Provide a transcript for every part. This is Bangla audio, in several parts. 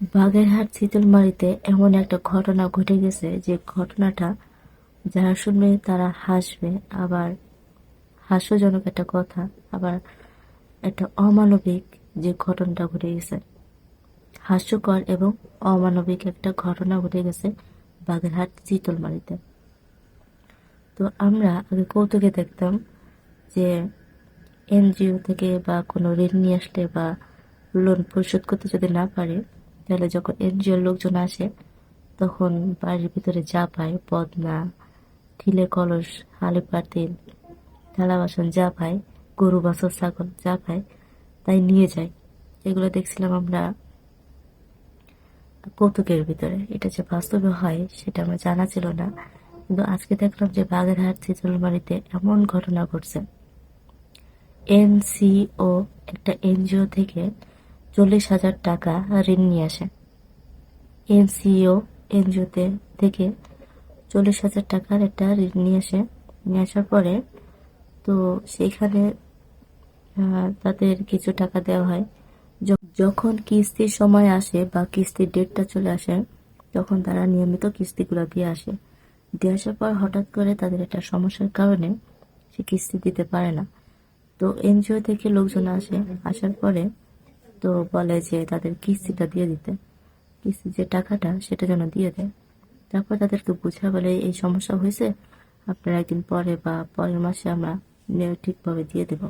বাগেরহাট চিতলমারিতে এমন একটা ঘটনা ঘটে গেছে যে ঘটনাটা যারা শুনবে তারা হাসবে, আবার হাস্যজনক একটা কথা, আবার একটা অমানবিক যে ঘটনাটা ঘটে গেছে। হাস্যকর এবং অমানবিক একটা ঘটনা ঘটে গেছে বাগেরহাট চিতলমারিতে তো আমরা আগে কৌতুকে দেখতাম যে এনজিও থেকে বা কোনো ঋণ নিয়ে আসলে বা লোন পরিশোধ করতে যদি না পারে তাহলে যখন এনজিওর লোকজন আসে, তখন বাড়ির ভিতরে যা পায় বদনা ঠিলে কলস, হালি পাতিল, থালা বাসন যা পায়, গরু, বাছর, ছাগল যা পায়, তাই নিয়ে যায়। এগুলো দেখছিলাম আমরা কৌতুকের ভিতরে। এটা যে বাস্তবে হয়, সেটা আমার জানা ছিল না। কিন্তু আজকে দেখলাম যে বাগেরহাট চিতলমারিতে এমন ঘটনা ঘটছে। এনসিও, একটা এনজিও থেকে চল্লিশ হাজার টাকা ঋণ নিয়ে আসে। এনসিও, এনজিওতে থেকে চল্লিশ হাজার টাকার একটা ঋণ নিয়ে আসে। নিয়ে আসার পরে তো সেইখানে তাদের কিছু টাকা দেওয়া হয়। যখন কিস্তির সময় আসে বা কিস্তির ডেটটা চলে আসে, তখন তারা নিয়মিত কিস্তিগুলো দিয়ে আসে। দিয়ে আসার পর হঠাৎ করে তাদের একটা সমস্যার কারণে সে কিস্তি দিতে পারে না। তো এনজিও থেকে লোকজন আসে। আসার পরে তো বলে যে তাদের কিস্তিটা দিয়ে দিতে। কিস্তি যে টাকাটা সেটা যেন দিয়ে দেয়। তারপর তাদেরকে বুঝা বলে, এই সমস্যা হয়েছে, আপনারা একদিন পরে বা পরের মাসে আমরা ঠিকভাবে দিয়ে দেব।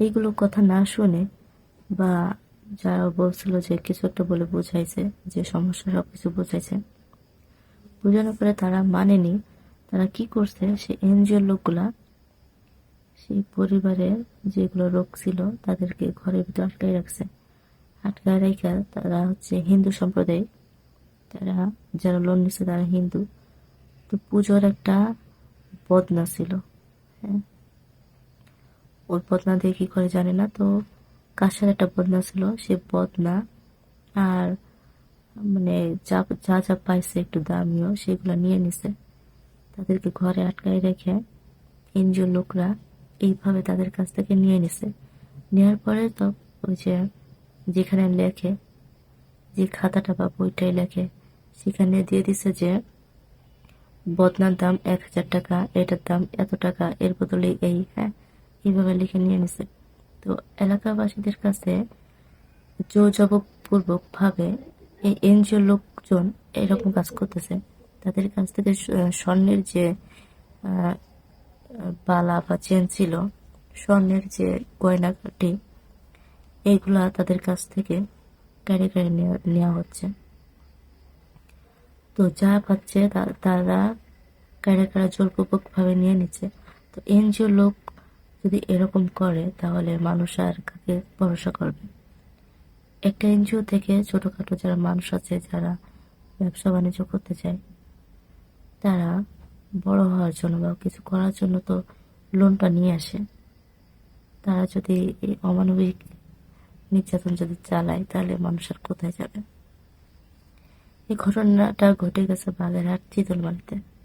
এইগুলো কথা না শুনে বা যারা বলছিল যে কিছু একটা বলে বুঝাইছে, যে সমস্যা সব কিছু বুঝাইছে। বোঝানোর পরে তারা মানেনি, তারা কি করছে, সে এনজিওর লোকগুলা সেই পরিবারের যেগুলো রোগ ছিল তাদেরকে ঘরের ভিতরে আটকাই রাখছে। আটকায় রেখে তারা হচ্ছে হিন্দু সম্প্রদায়। তারা যারা লোন নিচ্ছে তারা হিন্দু। তো পুজোর একটা বদনা ছিল হ্যাঁ। ওই বদনা দিয়ে কি করে জানে না, তো কাশের একটা বদনা ছিল, সে বদনা আর মানে যা যা যা পাইছে একটু দামিও সেগুলো নিয়ে নিছে। তাদেরকে ঘরে আটকায় রেখে এনজিও লোকরা এইভাবে তাদের কাছ থেকে নিয়ে নিছে। নেওয়ার পরে তো ওই যে যেখানে লেখে, যে খাতাটা বা বইটাই লেখে, সেখানে দিয়ে দিছে যে, বদনার দাম এক হাজার টাকা, এটার দাম এত টাকা, এর বদলে এই হ্যাঁ এইভাবে লিখে নিয়ে নিছে। তো এলাকাবাসীদের কাছে জোরজবপূর্বক ভাবে এই এনজিও লোকজন এরকম কাজ করতেছে। তাদের কাছ থেকে স্বর্ণের যে বালা বা চেন ছিল, স্বর্ণের যে গয়নাকাটি এইগুলা তাদের কাছ থেকে গাড়ি গাড়ি নেওয়া হচ্ছে। তো যা পাচ্ছে তারা কারা কারা জোরপূর্বক ভাবে নিয়ে নিচ্ছে। তো এনজিও লোক যদি এরকম করে, তাহলে মানুষ আর কাকে ভরসা করবে? একটা এনজিও থেকে ছোটখাটো যারা মানুষ আছে, যারা ব্যবসা বাণিজ্য করতে চায়, তারা বড় হওয়ার জন্য বা কিছু করার জন্য তো লোনটা নিয়ে আসে। তারা যদি এই অমানবিক নির্যাতন যদি চালায়, তাহলে মানুষ আর কোথায় যাবে? এই ঘটনাটা ঘটে গেছে বাগেরহাট চিতলমারিতে